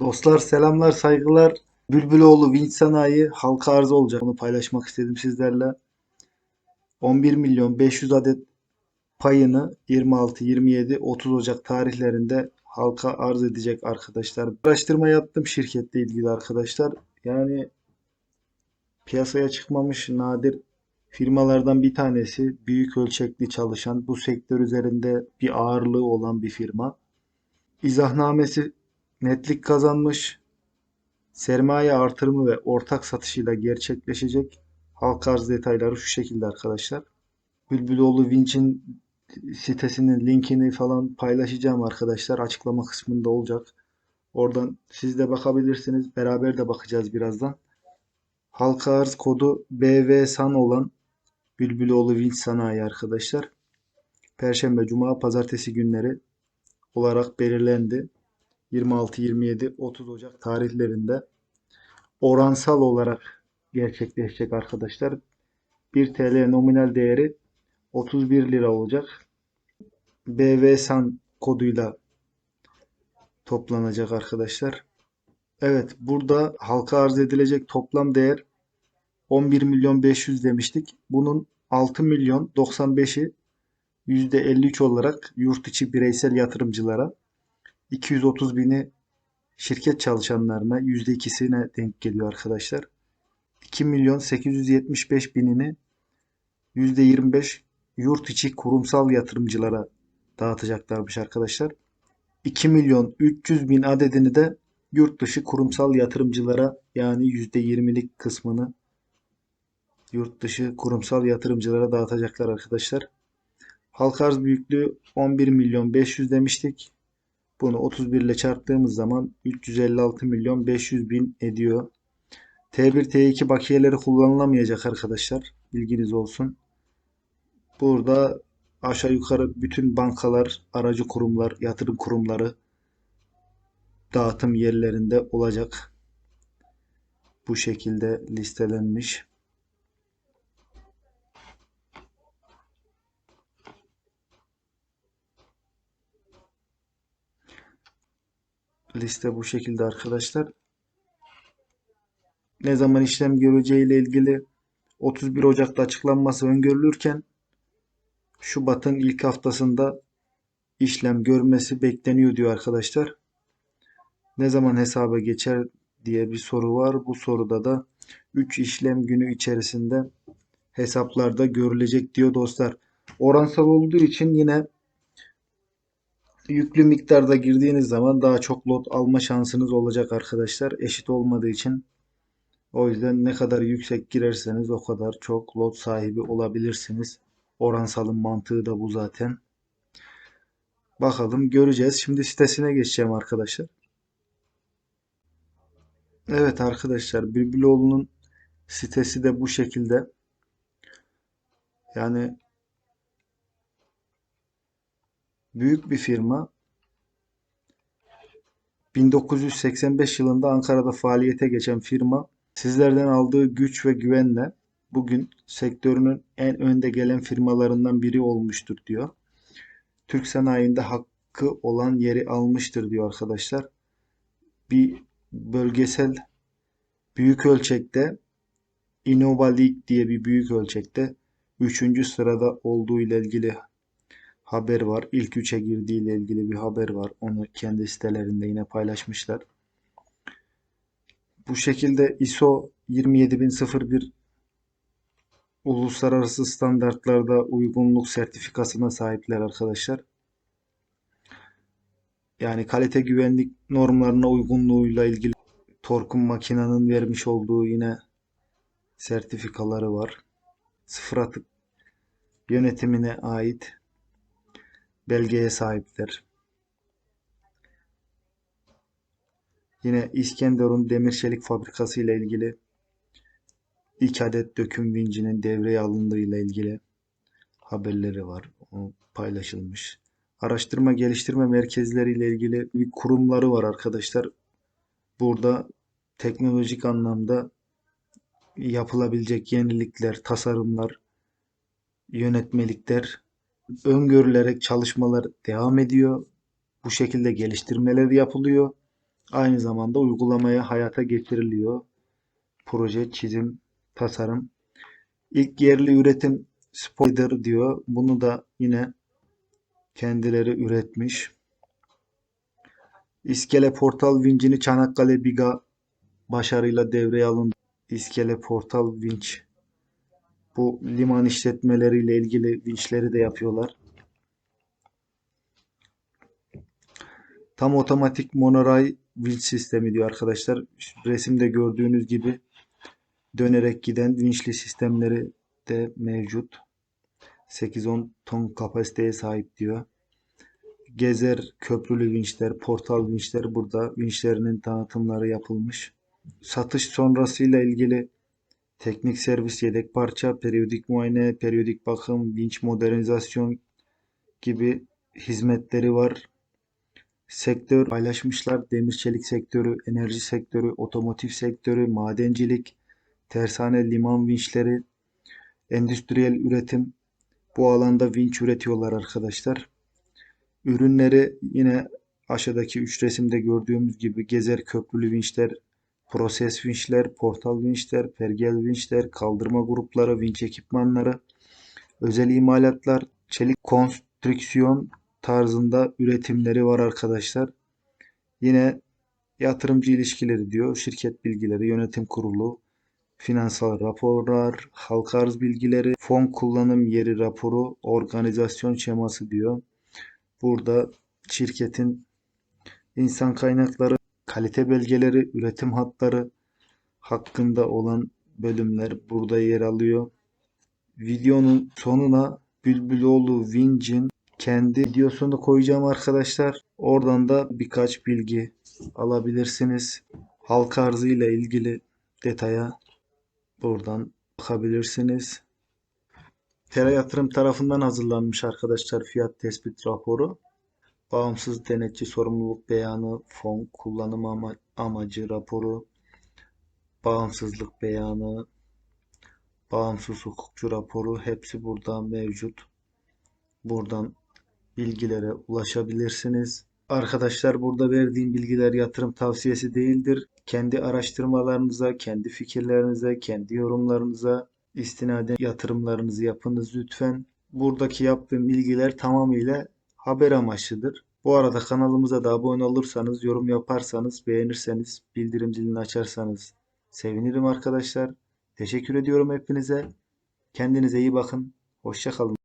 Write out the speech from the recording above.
Dostlar selamlar saygılar. Bülbüloğlu Vinç Sanayi halka arz olacak. Onu paylaşmak istedim sizlerle. 11 milyon 500 adet payını 26, 27, 30 Ocak tarihlerinde halka arz edecek arkadaşlar. Araştırma yaptım şirketle ilgili arkadaşlar. Yani piyasaya çıkmamış nadir firmalardan bir tanesi. Büyük ölçekli çalışan, bu sektör üzerinde bir ağırlığı olan bir firma. İzahnamesi netlik kazanmış. Sermaye artırımı ve ortak satışıyla gerçekleşecek. Halka arz detayları şu şekilde arkadaşlar. Bülbüloğlu Vinç'in sitesinin linkini falan paylaşacağım arkadaşlar. Açıklama kısmında olacak. Oradan siz de bakabilirsiniz. Beraber de bakacağız birazdan. Halka arz kodu BVSAN olan Bülbüloğlu Vinç Sanayi arkadaşlar. Perşembe, Cuma, Pazartesi günleri olarak belirlendi. 26, 27, 30 Ocak tarihlerinde oransal olarak gerçekleşecek arkadaşlar. 1 TL nominal değeri 31 lira olacak. BVSAN koduyla toplanacak arkadaşlar. Evet burada halka arz edilecek toplam değer 11 milyon 500 demiştik. Bunun 6 milyon 95'i %53 olarak yurt içi bireysel yatırımcılara 230 bini şirket çalışanlarına %2'sine denk geliyor arkadaşlar. 2 milyon 875 binini %25 yurt içi kurumsal yatırımcılara dağıtacaklarmış arkadaşlar. 2 milyon 300 bin adedini de yurt dışı kurumsal yatırımcılara yani %20'lik kısmını yurt dışı kurumsal yatırımcılara dağıtacaklar arkadaşlar. Halka arz büyüklüğü 11 milyon 500 demiştik. Bunu 31 ile çarptığımız zaman 356 milyon 500 bin ediyor. T1 T2 bakiyeleri kullanılamayacak arkadaşlar. Bilginiz olsun. Burada aşağı yukarı bütün bankalar, aracı kurumlar, yatırım kurumları dağıtım yerlerinde olacak. Bu şekilde listelenmiş. Liste bu şekilde arkadaşlar. Ne zaman işlem göreceği ile ilgili 31 Ocak'ta açıklanması öngörülürken Şubat'ın ilk haftasında işlem görmesi bekleniyor diyor arkadaşlar. Ne zaman hesaba geçer diye bir soru var. Bu soruda da 3 işlem günü içerisinde hesaplarda görülecek diyor dostlar. Oransal olduğu için yine yüklü miktarda girdiğiniz zaman daha çok lot alma şansınız olacak arkadaşlar. Eşit olmadığı için o yüzden ne kadar yüksek girerseniz o kadar çok lot sahibi olabilirsiniz. Oransalın mantığı da bu zaten. Bakalım göreceğiz. Şimdi sitesine geçeceğim arkadaşlar. Evet arkadaşlar Bülbüloğlu'nun sitesi de bu şekilde. Yani büyük bir firma. 1985 yılında Ankara'da faaliyete geçen firma sizlerden aldığı güç ve güvenle bugün sektörünün en önde gelen firmalarından biri olmuştur diyor. Türk sanayinde hakkı olan yeri almıştır diyor arkadaşlar. Bir bölgesel büyük ölçekte Innova League diye bir büyük ölçekte 3. sırada olduğu ile ilgili haber var. İlk 3'e girdiği ile ilgili bir haber var. Onu kendi sitelerinde yine paylaşmışlar. Bu şekilde ISO 27001 uluslararası standartlarda uygunluk sertifikasına sahipler arkadaşlar. Yani kalite güvenlik normlarına uygunluğuyla ilgili Tork'un makinenin vermiş olduğu yine sertifikaları var. Sıfır atık yönetimine ait belgeye sahipler. Yine İskenderun Demir Çelik Fabrikası ile ilgili ilk adet döküm vincinin devreye alındığı ile ilgili haberleri var. O paylaşılmış. Araştırma geliştirme merkezleri ile ilgili bir kurumları var arkadaşlar. Burada teknolojik anlamda yapılabilecek yenilikler, tasarımlar, yönetmelikler öngörülerek çalışmalar devam ediyor. Bu şekilde geliştirmeler yapılıyor. Aynı zamanda uygulamaya hayata geçiriliyor. Proje, çizim, tasarım. İlk yerli üretim Spoiler diyor. Bunu da yine kendileri üretmiş. İskele Portal vincini Çanakkale Biga başarıyla devreye alındı. İskele Portal vinç. Bu liman işletmeleriyle ilgili vinçleri de yapıyorlar. Tam otomatik monoray vinç sistemi diyor arkadaşlar. Resimde gördüğünüz gibi dönerek giden vinçli sistemleri de mevcut. 8-10 ton kapasiteye sahip diyor. Gezer köprülü vinçler, portal vinçler burada vinçlerinin tanıtımları yapılmış. Satış sonrasıyla ilgili teknik servis, yedek parça, periyodik muayene, periyodik bakım, vinç modernizasyon gibi hizmetleri var. Sektör paylaşmışlar. Demir çelik sektörü, enerji sektörü, otomotiv sektörü, madencilik, tersane, liman vinçleri, endüstriyel üretim. Bu alanda vinç üretiyorlar arkadaşlar. Ürünleri yine aşağıdaki üç resimde gördüğümüz gibi gezer köprülü vinçler, proses vinçler, portal vinçler, pergel vinçler, kaldırma grupları, vinç ekipmanları, özel imalatlar, çelik konstrüksiyon tarzında üretimleri var arkadaşlar. Yine yatırımcı ilişkileri diyor, şirket bilgileri, yönetim kurulu, finansal raporlar, halka arz bilgileri, fon kullanım yeri raporu, organizasyon şeması diyor. Burada şirketin insan kaynakları, kalite belgeleri, üretim hatları hakkında olan bölümler burada yer alıyor. Videonun sonuna Bülbüloğlu Vinc'in kendi videosunu koyacağım arkadaşlar. Oradan da birkaç bilgi alabilirsiniz. Halka arzı ile ilgili detaya buradan bakabilirsiniz. Tera Yatırım tarafından hazırlanmış arkadaşlar fiyat tespit raporu. Bağımsız denetçi sorumluluk beyanı, fon kullanım ama- amacı raporu, bağımsızlık beyanı, bağımsız hukukçu raporu hepsi burada mevcut. Buradan bilgilere ulaşabilirsiniz. Arkadaşlar burada verdiğim bilgiler yatırım tavsiyesi değildir. Kendi araştırmalarınıza, kendi fikirlerinize, kendi yorumlarınıza istinaden yatırımlarınızı yapınız lütfen. Buradaki yaptığım bilgiler tamamıyla haber amaçlıdır. Bu arada kanalımıza da abone olursanız, yorum yaparsanız, beğenirseniz, bildirim zilini açarsanız sevinirim arkadaşlar. Teşekkür ediyorum hepinize. Kendinize iyi bakın. Hoşça kalın.